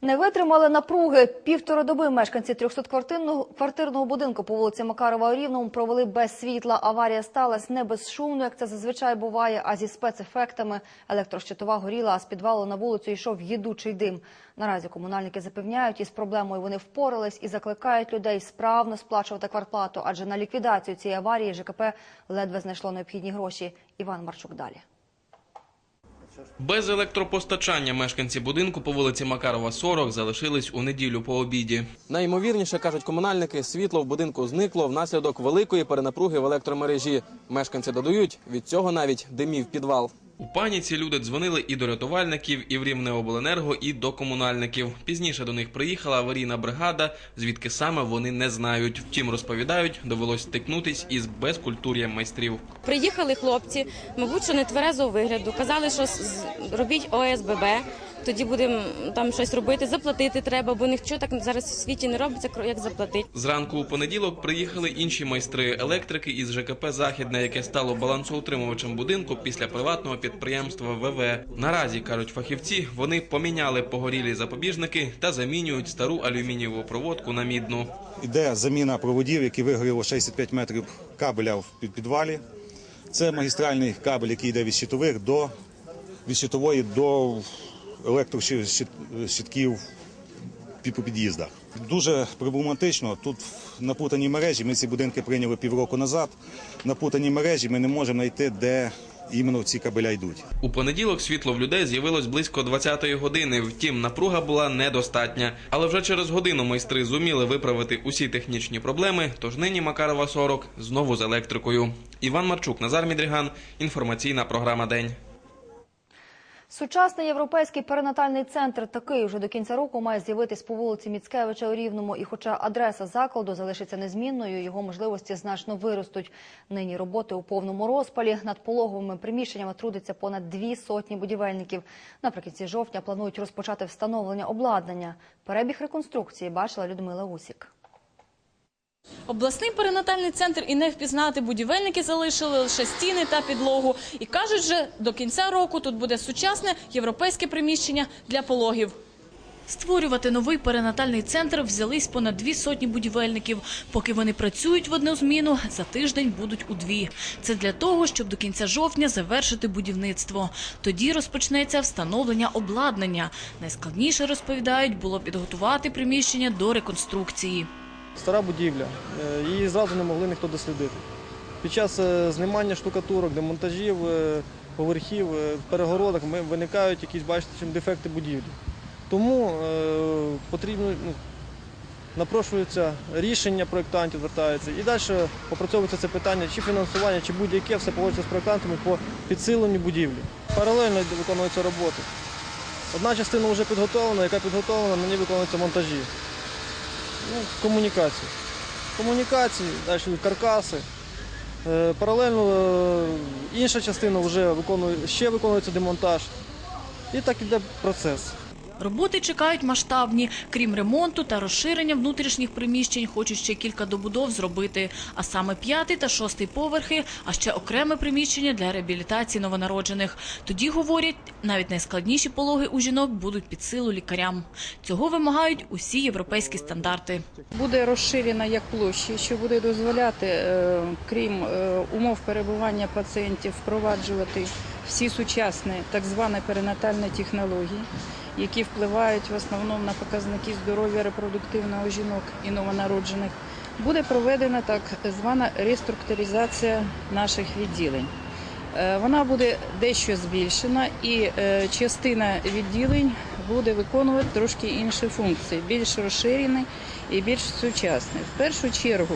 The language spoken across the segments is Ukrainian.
Не витримали напруги. Півтора доби мешканці 300-квартирного будинку по вулиці Макарова Рівному провели без світла. Аварія сталася не безшумно, як це зазвичай буває, а зі спецефектами. Електрощитова горіла, а з підвалу на вулицю йшов їдучий дим. Наразі комунальники запевняють, із проблемою вони впорались і закликають людей справно сплачувати квартплату, адже на ліквідацію цієї аварії ЖКП ледве знайшло необхідні гроші. Іван Марчук далі. Без електропостачання мешканці будинку по вулиці Макарова 40 залишились у неділю по обіді. Найімовірніше, кажуть комунальники, світло в будинку зникло внаслідок великої перенапруги в електромережі. Мешканці додають, від цього навіть димів підвал. У паніці люди дзвонили і до рятувальників, і в Рівнеобленерго, і до комунальників. Пізніше до них приїхала аварійна бригада, звідки саме вони не знають. Втім, розповідають, довелось стикнутись із безкультур'ям майстрів. Приїхали хлопці, мабуть, що не тверезого вигляду. Казали, що робіть ОСББ, тоді будемо там щось робити, заплатити треба, бо нічого так зараз в світі не робиться, кро- як заплатити. Зранку у понеділок приїхали інші майстри електрики із ЖКП Західне, яке стало балансоутримувачем будинку після приватного підприємства ВВ. Наразі кажуть фахівці, вони поміняли погорілі запобіжники та замінюють стару алюмінієву проводку на мідну. Іде заміна проводів, які вигоріло 65 метрів кабеля в підвалі. Це магістральний кабель, який йде від щитових до від щитової до електрощитків пі- по під'їздах. Дуже проблематично. Тут напутані мережі. Ми ці будинки прийняли півроку назад. Напутані мережі. Ми не можемо знайти, де іменно ці кабеля йдуть. У понеділок світло в людей з'явилось близько 20-ї години. Втім, напруга була недостатня. Але вже через годину майстри зуміли виправити усі технічні проблеми. Тож нині Макарова 40 знову з електрикою. Іван Марчук, Назар Мідріган. Інформаційна програма День. Сучасний європейський перинатальний центр такий вже до кінця року має з'явитись по вулиці Міцкевича у Рівному. І хоча адреса закладу залишиться незмінною, його можливості значно виростуть. Нині роботи у повному розпалі. Над пологовими приміщеннями трудиться понад дві сотні будівельників. Наприкінці жовтня планують розпочати встановлення обладнання. Перебіг реконструкції бачила Людмила Усік. Обласний перинатальний центр і не впізнати будівельники залишили лише стіни та підлогу. І кажуть, що до кінця року тут буде сучасне європейське приміщення для пологів. Створювати новий перинатальний центр взялись понад дві сотні будівельників. Поки вони працюють в одну зміну, за тиждень будуть у дві. Це для того, щоб до кінця жовтня завершити будівництво. Тоді розпочнеться встановлення обладнання. Найскладніше розповідають було підготувати приміщення до реконструкції. Стара будівля, е, її зразу не могли ніхто дослідити. Під час е, знімання штукатурок, демонтажів, е, поверхів, перегородок виникають якісь, бачите, чим дефекти будівлі. Тому потрібно, ну, напрошується рішення проєктантів, звертаються. І далі опрацьовується це питання, чи фінансування, чи будь-яке, все погодиться з проєктантами по підсиленню будівлі. Паралельно виконуються роботи. Одна частина вже підготовлена, яка підготовлена, на ній виконуються монтажі. Ну, комунікації. Комунікації, далі каркаси. Е, Паралельно е, інша частина вже виконує, ще виконується демонтаж. І так іде процес. Роботи чекають масштабні. Крім ремонту та розширення внутрішніх приміщень, хочуть ще кілька добудов зробити. А саме п'ятий та шостий поверхи, а ще окреме приміщення для реабілітації новонароджених. Тоді, говорять, навіть найскладніші пологи у жінок будуть під силу лікарям. Цього вимагають усі європейські стандарти. Буде розширена як площі, що буде дозволяти, е, крім е, умов перебування пацієнтів, впроваджувати всі сучасні так звані перинатальні технології, які впливають в основному на показники здоров'я репродуктивного жінок і новонароджених. Буде проведена так звана реструктуризація наших відділень. Е, Вона буде дещо збільшена, і е, частина відділень буде виконувати трошки інші функції, більш розширені і більш сучасні. В першу чергу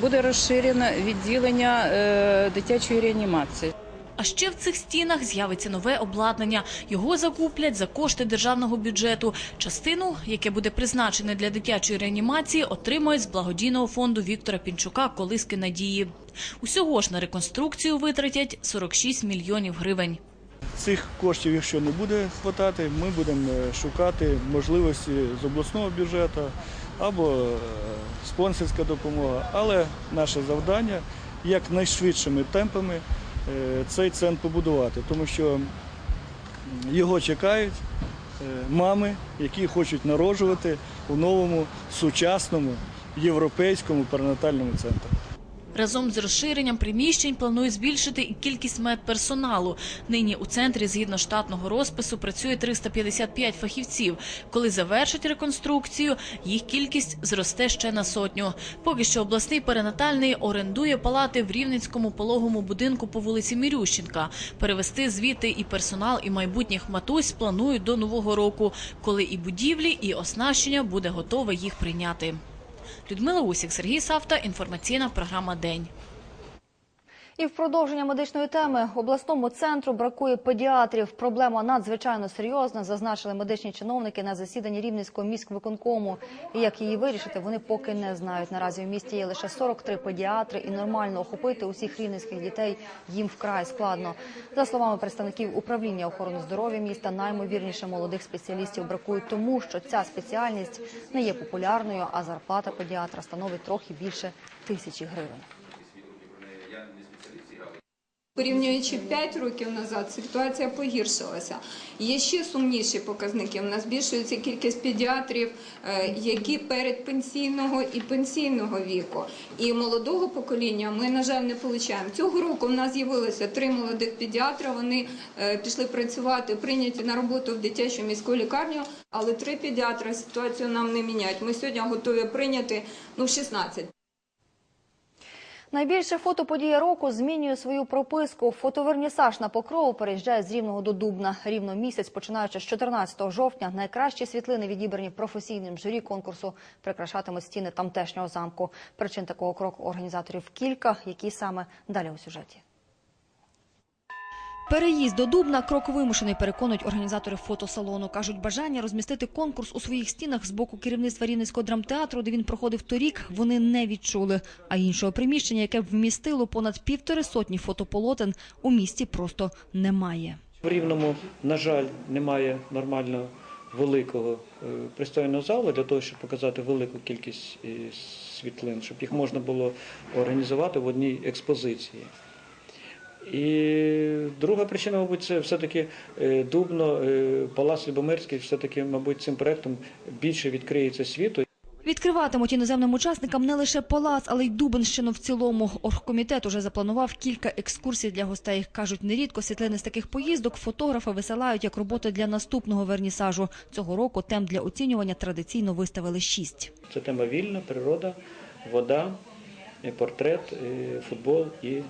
буде розширено відділення е, дитячої реанімації. А ще в цих стінах з'явиться нове обладнання. Його закуплять за кошти державного бюджету. Частину, яке буде призначене для дитячої реанімації, отримують з благодійного фонду Віктора Пінчука «Колиски надії». Усього ж на реконструкцію витратять 46 мільйонів гривень. Цих коштів, якщо не буде хватати, ми будемо е, шукати можливості з обласного бюджету або е, спонсорська допомога. Але наше завдання якнайшвидшими темпами цей центр побудувати, тому що його чекають е, мами, які хочуть народжувати у новому сучасному європейському перинатальному центрі. Разом з розширенням приміщень планують збільшити і кількість медперсоналу. Нині у центрі згідно штатного розпису працює 355 фахівців. Коли завершать реконструкцію, їх кількість зросте ще на сотню. Поки що обласний перинатальний орендує палати в Рівненському пологовому будинку по вулиці Мірющенка. Перевести звідти і персонал, і майбутніх матусь планують до нового року, коли і будівлі, і оснащення буде готове їх прийняти. Людмила Усік, Сергій Савта, інформаційна програма День. І в продовження медичної теми обласному центру бракує педіатрів. Проблема надзвичайно серйозна, зазначили медичні чиновники на засіданні Рівненського міськвиконкому. І як її вирішити, вони поки не знають. Наразі в місті є лише 43 педіатри, і нормально охопити усіх рівненських дітей їм вкрай складно. За словами представників управління охорони здоров'я міста, наймовірніше молодих спеціалістів бракують тому, що ця спеціальність не є популярною, а зарплата педіатра становить трохи більше тисячі гривень. Порівнюючи 5 років назад, ситуація погіршилася. Є ще сумніші показники. У нас збільшується кількість педіатрів, е, які передпенсійного і пенсійного віку. І молодого покоління ми, на жаль, не отримуємо. Цього року в нас з'явилося три молодих педіатра. Вони е, пішли працювати, прийняті на роботу в дитячу міську лікарню, але три педіатра ситуацію нам не міняють. Ми сьогодні готові прийняти ну 16. Найбільше фотоподія року змінює свою прописку. Фотовернісаж на покрову переїжджає з Рівного до Дубна. Рівно місяць, починаючи з 14 жовтня, найкращі світлини, відібрані професійним журі конкурсу, прикрашатимуть стіни тамтешнього замку. Причин такого кроку організаторів кілька, які саме далі у сюжеті. Переїзд до Дубна – крок вимушений, переконують організатори фотосалону. Кажуть, бажання розмістити конкурс у своїх стінах з боку керівництва Рівненського драмтеатру, де він проходив торік, вони не відчули. А іншого приміщення, яке б вмістило понад півтори сотні фотополотен, у місті просто немає. В Рівному, на жаль, немає нормального великого е, пристойного залу для того, щоб показати велику кількість е, світлин, щоб їх можна було організувати в одній експозиції. І друга причина, мабуть, це все-таки е, Дубно, е, Палац Любомирський, все-таки, мабуть, цим проектом більше відкриється світу. Відкриватимуть іноземним учасникам не лише палац, але й Дубенщину в цілому. Оргкомітет уже запланував кілька екскурсій для гостей. Кажуть, нерідко світлини з таких поїздок фотографи висилають як роботи для наступного вернісажу. Цього року тем для оцінювання традиційно виставили шість. Це тема вільна, природа, вода, портрет, футбол і е,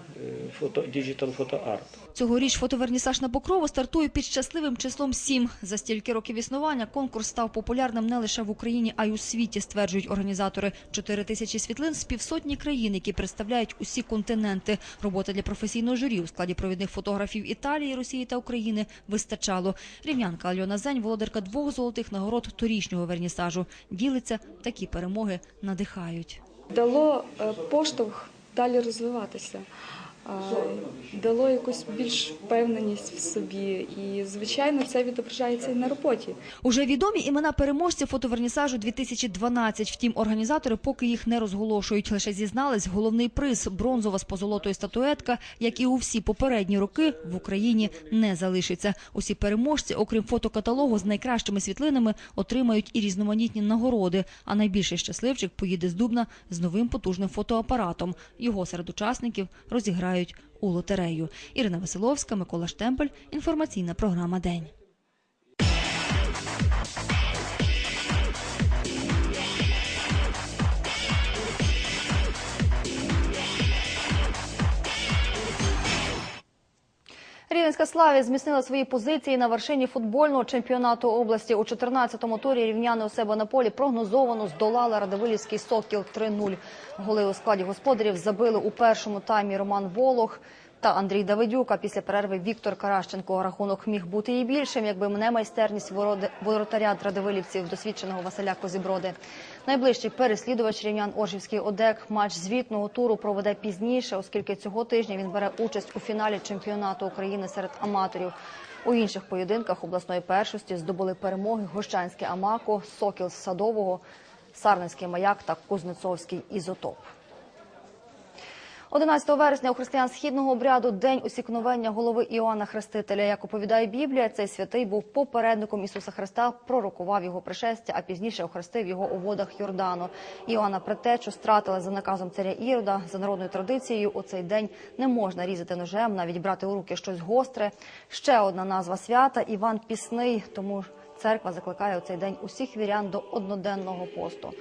фото, діджитал фотоарт. Цьогоріч фотовернісаж на Покрову стартує під щасливим числом 7. За стільки років існування конкурс став популярним не лише в Україні, а й у світі, стверджують організатори. Чотири тисячі світлин з півсотні країн, які представляють усі континенти. Роботи для професійного журі у складі провідних фотографів Італії, Росії та України вистачало. Рівнянка Альона Зень, володарка двох золотих нагород торічнього вернісажу. Ділиться, такі перемоги надихають. Дало е, поштовх далі розвиватися, дало якусь більш впевненість в собі. І, звичайно, це відображається і на роботі. Уже відомі імена переможців фотовернісажу 2012. Втім, організатори поки їх не розголошують. Лише зізнались, головний приз – бронзова з позолотою статуетка, як і у всі попередні роки, в Україні не залишиться. Усі переможці, окрім фотокаталогу з найкращими світлинами, отримають і різноманітні нагороди. А найбільший щасливчик поїде з Дубна з новим потужним фотоапаратом. Його серед учасників розіграють у лотерею. Ірина Василовська, Микола Штемпель. Інформаційна програма «День». Рівненська славі зміцнила свої позиції на вершині футбольного чемпіонату області. У 14-му турі рівняни у себе на полі прогнозовано здолали Радивилівський «Сокіл» 3-0. Голи у складі господарів забили у першому таймі Роман Волох та Андрій Давидюк. А після перерви Віктор Каращенко. Рахунок міг бути і більшим, якби не майстерність воротаря радивилівців, досвідченого Василя Козіброди. Найближчий переслідувач рівнян Оржівський ОДЕК матч звітного туру проведе пізніше, оскільки цього тижня він бере участь у фіналі чемпіонату України серед аматорів. У інших поєдинках обласної першості здобули перемоги Гощанське Амако, Сокіл з Садового, Сарненський маяк та Кузнецовський ізотоп. 11 вересня у християн східного обряду день усікновення голови Іоанна Хрестителя. Як оповідає Біблія, цей святий був попередником Ісуса Христа, пророкував його пришестя, а пізніше охрестив його у водах Йордану. Іоанна Претечу стратили за наказом царя Ірода. За народною традицією у цей день не можна різати ножем, навіть брати у руки щось гостре. Ще одна назва свята Іван Пісний. Тому церква закликає у цей день усіх вірян до одноденного посту.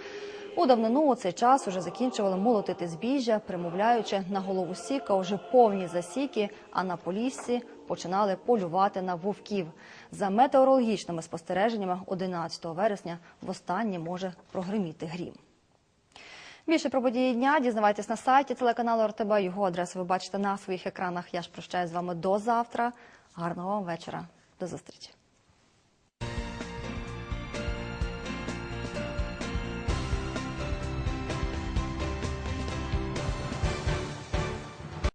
У давнину у цей час уже закінчували молотити збіжжя, примовляючи на голову сіка уже повні засіки, а на поліссі починали полювати на вовків. За метеорологічними спостереженнями 11 вересня востаннє може прогриміти грім. Більше про події дня дізнавайтесь на сайті телеканалу РТБ. Його адресу ви бачите на своїх екранах. Я ж прощаюсь з вами до завтра. Гарного вам вечора. До зустрічі.